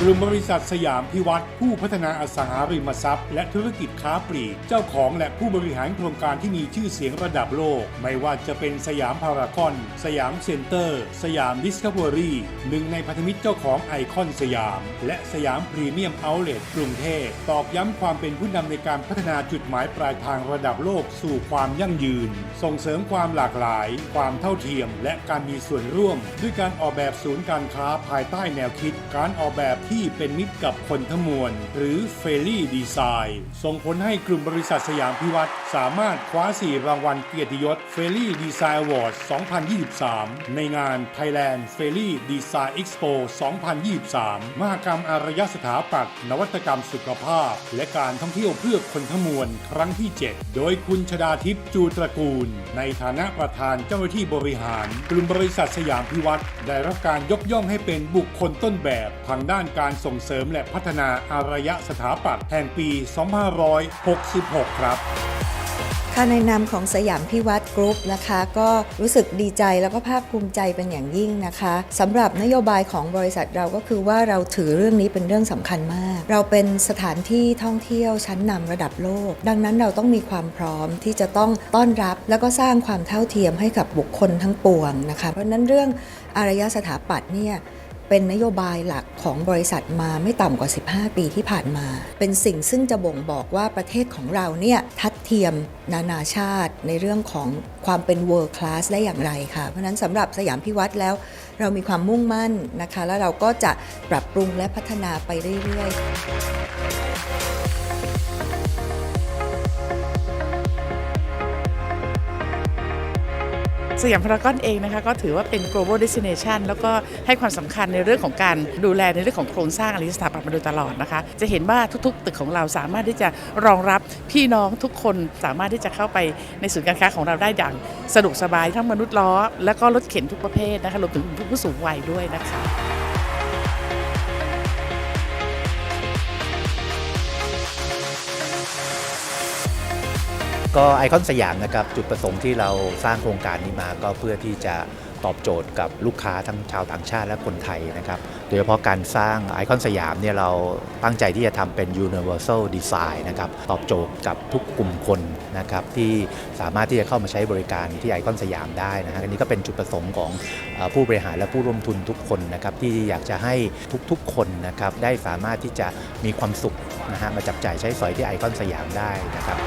กลุ่มบริษัทสยามพิวัตรผู้พัฒนาอสังหาริมทรัพย์ และธุรกิจค้าปลีก เจ้าของและผู้บริหารโครงการที่มีชื่อเสียงระดับโลก ไม่ว่าจะเป็นสยามพารากอน สยามเซ็นเตอร์ สยามดิสคัฟเวอรี่หนึ่งในพันธมิตรเจ้าของไอคอนสยาม และสยามพรีเมียมเอาท์เลทกรุงเทพตอกย้ำความเป็นผู้นำในการพัฒนาจุดหมายปลายทางระดับโลกสู่ความยั่งยืน ส่งเสริมความหลากหลาย ความเท่าเทียม และการมีส่วนร่วม ด้วยการออกแบบศูนย์การค้าภายใต้แนวคิด การออกแบบที่เป็นมิตรกับคนทั้งมวล หรือเฟรลี่ดีไซน์ส่งผลให้กลุ่มบริษัทสยามพิวัตรสามารถคว้า 4 รางวัลเกียรติยศเฟรลี่ดีไซน์อวอร์ด2023 ในงาน Thailand f a i r y Design Expo 2023 มหกรรมอารยสถาปัตย์นวัตกรรมสุขภาพ และการท่องเที่ยวเพื่อคนทั้งมวลครั้งที่ 7 โดยคุณชดาทิพย์จูตระกูล ในฐานะประธานเจ้าหน้าที่บริหาร กลุ่มบริษัทสยามพิวัตรได้รับการยกย่องให้เป็นบุคคลต้นแบบทางด้านการส่งเสริมและพัฒนาอารยสถาปัตย์แห่งปี 2566 ครับค่ะในนามของสยามพิวัตรกรุ๊ปนะคะ ก็รู้สึกดีใจแล้วก็ภาคภูมิใจเป็นอย่างยิ่งนะคะสำหรับนโยบายของบริษัทเราก็คือว่าเราถือเรื่องนี้เป็นเรื่องสำคัญมาก เราเป็นสถานที่ท่องเที่ยวชั้นนำระดับโลก ดังนั้นเราต้องมีความพร้อมที่จะต้องต้อนรับ แล้วก็สร้างความเท่าเทียมให้กับบุคคลทั้งปวงนะคะ เพราะฉะนั้นเรื่องอารยสถาปัตย์เนี่ย เป็นนโยบายหลักของบริษัทมาไม่ต่ำกว่า 15 ปีที่ผ่านมา เป็นสิ่งซึ่งจะบ่งบอกว่าประเทศของเราเนี่ยทัดเทียมนานาชาติในเรื่องของความเป็น world class ได้อย่างไรค่ะ เพราะฉะนั้นสำหรับสยามพิวัตรแล้ว เรามีความมุ่งมั่นนะคะ แล้วเราก็จะปรับปรุงและพัฒนาไปเรื่อยๆ สยามพารากอนเองนะคะก็ถือว่าเป็น global destination แล้วก็ให้ความสำคัญในเรื่องของการดูแลในเรื่องของโครงสร้างอารยสถาปัตย์มาโดยตลอดนะคะ จะเห็นว่าทุกๆ ตึกของเราสามารถที่จะรองรับพี่น้องทุกคนสามารถที่จะเข้าไปในศูนย์การค้าของเราได้อย่างสะดวกสบายทั้งมนุษย์ล้อ และก็รถเข็นทุกประเภทนะคะรวมถึงผู้สูงวัยด้วยนะคะ ก็ไอคอนสยามนะครับจุดประสงค์ที่เราสร้างโครงการนี้มาก็เพื่อที่จะตอบโจทย์กับลูกค้าทั้งชาวต่างชาติและคนไทยนะครับ โดยเฉพาะการสร้างไอคอนสยามเนี่ยเราตั้งใจที่จะทำเป็น universal design นะครับ ตอบโจทย์กับทุกกลุ่มคนนะครับที่สามารถที่จะเข้ามาใช้บริการที่ไอคอนสยามได้นะฮะอันนี้ก็เป็นจุดประสงค์ของผู้บริหารและผู้ร่วมทุนทุกคนนะครับที่อยากจะให้ทุกๆคนนะครับได้สามารถที่จะมีความสุขนะฮะมาจับจ่ายใช้สอยที่ไอคอนสยามได้นะครับ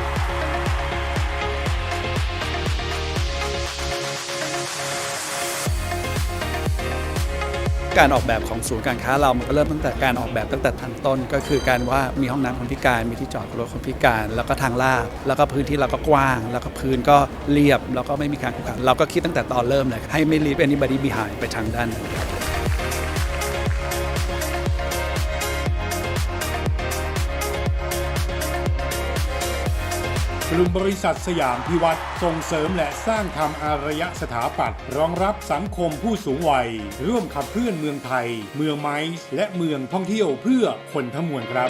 การออกแบบของศูนย์การค้าเรามันก็เริ่มตั้งแต่การออกแบบตั้งแต่ทันต้น ก็คือการว่ามีห้องน้ำคนพิการมีที่จอดรถคนพิการ แล้วก็ทางลาดแล้วก็พื้นที่เราก็กว้าง แล้วก็พื้นก็เรียบแล้วก็ไม่มีการขรุขระเราก็คิดตั้งแต่ตอนเริ่มเลยให้ไม่ leave anybody behind ไปทางด้านนั้น กลุ่มบริษัทสยามพิวัตรส่งเสริมและสร้างทำอารยสถาปัตย์รองรับสังคมผู้สูงวัย ร่วมขับเคลื่อนเมืองไทย เมืองไม้และเมืองท่องเที่ยวเพื่อคนทั้งมวลครับ